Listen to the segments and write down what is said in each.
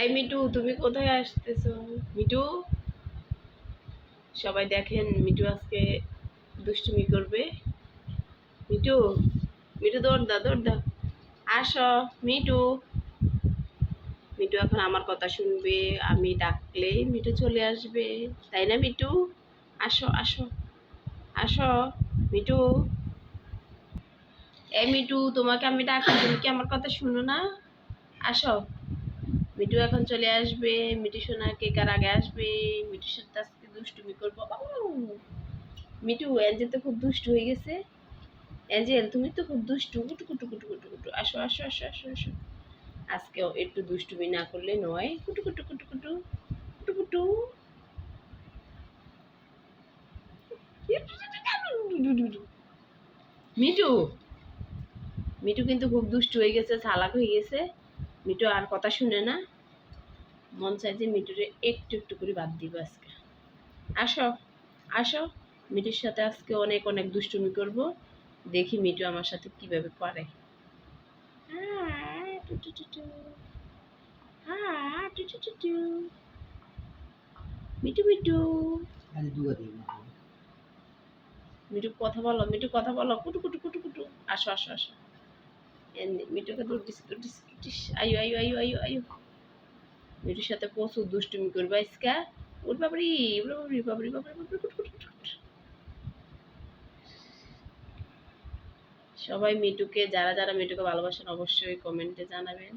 এই মিটু, তুমি কোথায় আসতেছো? মিটু? সবাই দেখেন, মিটু আজকে দুষ্টুমি করবে। মিটু মিটু দৌড় দা দৌড় দা আসো, মিটু। মিটু এখন আমার কথা শুনবে, আমি ডাকলে মিটু চলে আসবে। তাই না, মিটু? আসো আসো আসো, মিটু। এই মিটু, তোমাকে আমি ডাকি, তুমি কি আমার কথা শুনো না? আসো। মিটু এখন চলে আসবে মিটু সোনা কেকার আগে আসবে মিটুর সাথে আজকে দুষ্টুমি করব! মিটু এঞ্জেল তো খুব দুষ্টু হয়ে গেছে। এঞ্জেল তুমি তো খুব দুষ্টু কুটু কুটু কুটু কুটু কুটু। আসো আসো আসো আসো আসো। আজকে একটু দুষ্টুমি না করলে নয়। কুটু কুটু কুটু কুটু। কুটু কুটু। মিটু মিটু কিন্তু খুব দুষ্টু হয়ে গেছে, চালাক হয়ে গেছে। মিটু আর কথা শুনে না। মন চাই যে মিটুরে একটু একটু করে বাদ দিব আজকে। আসো আসো। মিটুর সাথে আজকে অনেক অনেক দুষ্টুমি করব। দেখি মিটু আমার সাথে কীভাবে পারে হ্যাঁ। হ্যাঁ। Me too me too. মিটু কথা বলো মিটু কথা বলো। কুটু কুটু কুটু কুটু। আসো আসো আসো। এমনি মিটুকে দৌড় দিস দৌড় দিস দৌড় দিস আয়ু আয়ু আয়ু আয়ু আয়ু। মিটুর সাথে প্রচুর দুষ্টুমি করবে আজকে। ওর বাবরি ওর বাবরি বাবরি বাবরি বাবরি। সবাই মিটুকে, যারা যারা মিটুকে ভালোবাসেন অবশ্যই কমেন্টে জানাবেন।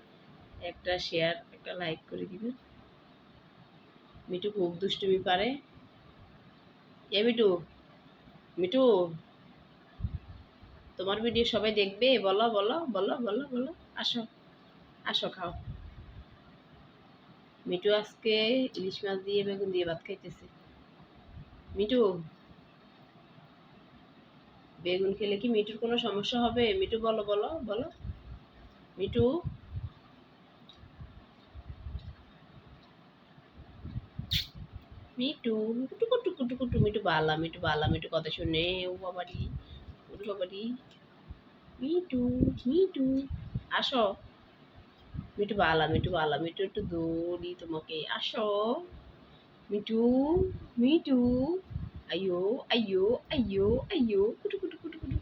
একটা শেয়ার একটা লাইক করে দিবেন। মিটু খুব দুষ্টুমি পারে এ মিটু মিটু, তোমার ভিডিও সবাই দেখবে? বলো বলো বলো বলো বলো, আসো আসো, খাও। মিটু আজকে ইলিশ মাছ দিয়ে বেগুন দিয়ে ভাত খাইতেছে। মিটু বেগুন খেলে কি মিটুর কোনো সমস্যা হবে? মিটু বলো বলো বলো। মিটু মিটু কুটু কুটু কুটু কুটু মিটু বালা মিটু বালা মিটু কথা শুনে, ও বাবারি ও বাবারি। মিটু মিটু আসো। মিটু বালা, মিঠু বালা, মিঠু একটু দৌড়ি তোমাকে। আসো। মিঠু মিঠু। আয়ো আয়ো আয়ো আয়ো কুটু কুটু কুটু কুটু।